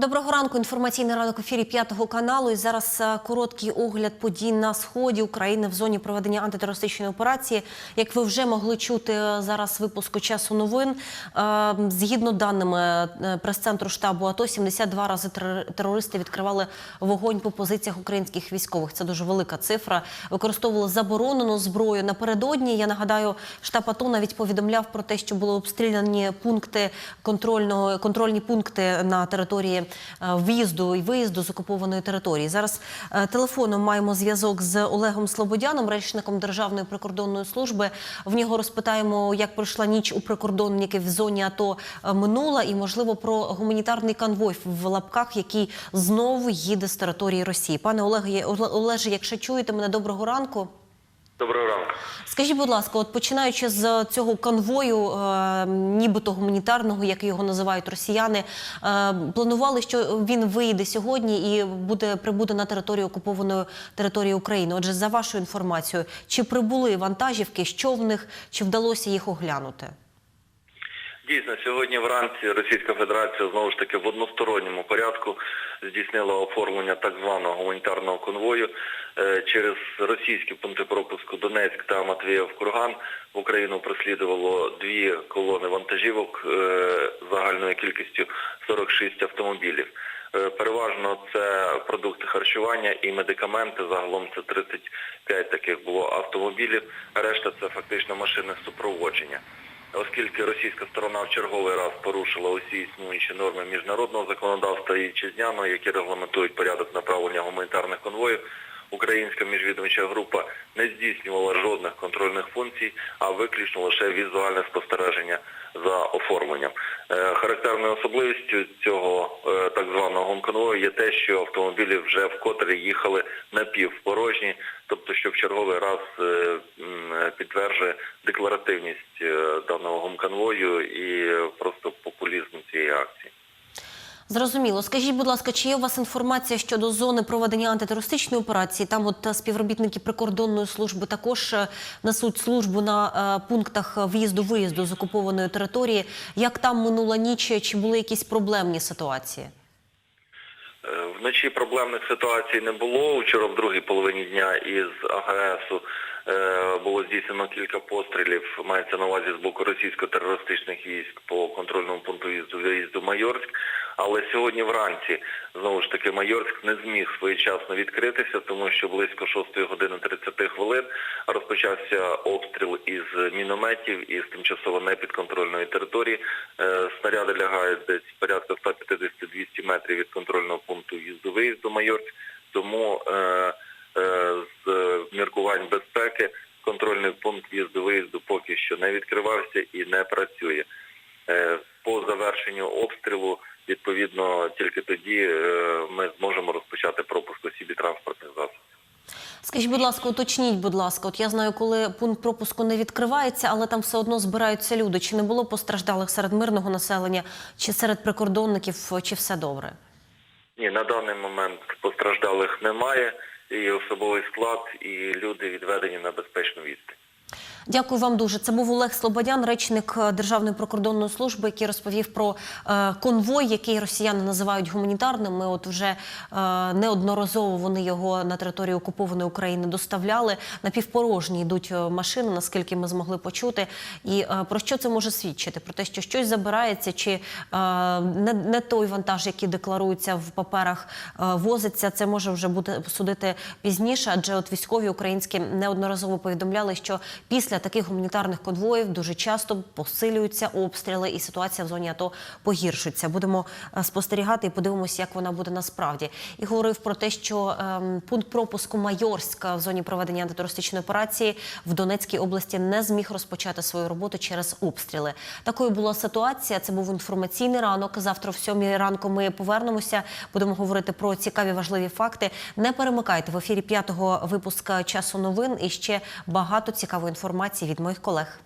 Доброго ранку. Інформаційний ранок ефірі п'ятого каналу. І зараз е, короткий огляд подій на сході України в зоні проведення антитерористичної операції. Як ви вже могли чути е, зараз випуску часу новин, е, згідно даними прес-центру штабу АТО, 72 рази терор- терористи відкривали вогонь по позиціях українських військових. Це дуже велика цифра. Використовували заборонену зброю. Напередодні я нагадаю, штаб АТО навіть повідомляв про те, що були обстріляні пункти контрольного контрольні пункти на території в'їзду і виїзду з окупованої території. Зараз е, телефоном маємо зв'язок з Олегом Слободяном, речником Державної прикордонної служби. В нього розпитаємо, як пройшла ніч у прикордонників в зоні АТО е, минула, і можливо про гуманітарний конвой в лапках, який знову їде з території Росії. Пане Олеге, Олеже, якщо чуєте мене, доброго ранку. Доброго ранку. Скажіть, будь ласка, от починаючи з цього конвою, е, нібито гуманітарного, як його називають росіяни, е, планували, що він вийде сьогодні і буде прибуде на територію окупованої території України. Отже, за вашою інформацією, чи прибули вантажівки, що в них, чи вдалося їх оглянути? Дійсно, сьогодні вранці Російська Федерація знову ж таки в односторонньому порядку здійснила оформлення так званого гуманітарного конвою Е, через російські пункти пропуску Донецьк та Матвіїв-Курган в Україну прослідувало дві колони вантажівок е, загальною кількістю 46 автомобілів. Е, Переважно це продукти харчування і медикаменти. Загалом це 35 таких було автомобілів. Решта це фактично машини супроводження. Оскільки російська сторона в черговий раз порушила усі існуючі норми міжнародного законодавства і вітчизняного, які регламентують порядок направлення гуманітарних конвоїв, українська міжвідомча група не здійснювала жодних контрольних функцій, а виключно лише візуальне спостереження за оформленням. Е, Характерною особливістю цього е, так званого гумконвою є те, що автомобілі вже вкотре їхали напівпорожні, тобто що в черговий раз е, підтверджує декларативність даного гумконвою і просто популізм цієї акції. Зрозуміло. Скажіть, будь ласка, чи є у вас інформація щодо зони проведення антитерористичної операції? Там от е, співробітники прикордонної служби також е, несуть службу на е, пунктах в'їзду-виїзду з окупованої території. Як там минула ніч? Чи були якісь проблемні ситуації? Вночі проблемних ситуацій не було. Вчора в другій половині дня із АГСу було здійснено кілька пострілів, мається на увазі з боку російсько-терористичних військ по контрольному пункту в'їзду Майорськ. Але сьогодні вранці знову ж таки Майорськ не зміг своєчасно відкритися, тому що близько 6 години 30 хвилин розпочався обстріл із мінометів із тимчасово непідконтрольної території. Е, Снаряди лягають десь порядка 150-200 метрів від контрольного пункту в'їзду виїзду Майорськ. Міркувань безпеки контрольний пункт в'їзду виїзду поки що не відкривався і не працює. Е, По завершенню обстрілу, відповідно, тільки тоді е, ми зможемо розпочати пропуск осіб і транспортних засобів. Скажіть, будь ласка, уточніть, будь ласка, от я знаю, коли пункт пропуску не відкривається, але там все одно збираються люди. Чи не було постраждалих серед мирного населення, чи серед прикордонників, чи все добре? Ні, на даний момент постраждалих немає, і особовий склад, і люди відведені на безпечну відстань. Дякую вам дуже. Це був Олег Слободян, речник е, Державної прикордонної служби, який розповів про е, конвой, який росіяни називають гуманітарним. Ми от вже е, неодноразово вони його на територію окупованої України доставляли. Напівпорожні йдуть машини, наскільки ми змогли почути. І про що це може свідчити? Про те, що щось забирається, чи не, той вантаж, який декларується в паперах, возиться. Це може вже бути судити пізніше, адже от військові українські неодноразово повідомляли, що після таких гуманітарних конвоїв дуже часто посилюються обстріли, і ситуація в зоні АТО погіршується. Будемо е, спостерігати і подивимося, як вона буде насправді. І говорив про те, що ем, пункт пропуску Майорська в зоні проведення антитерористичної операції в Донецькій області не зміг розпочати свою роботу через обстріли. Такою була ситуація. Це був інформаційний ранок. Завтра, в сьомій ранку, ми повернемося. Будемо говорити про цікаві важливі факти. Не перемикайте в ефірі п'ятого випуска часу новин і ще багато цікавої інформації від моїх колег.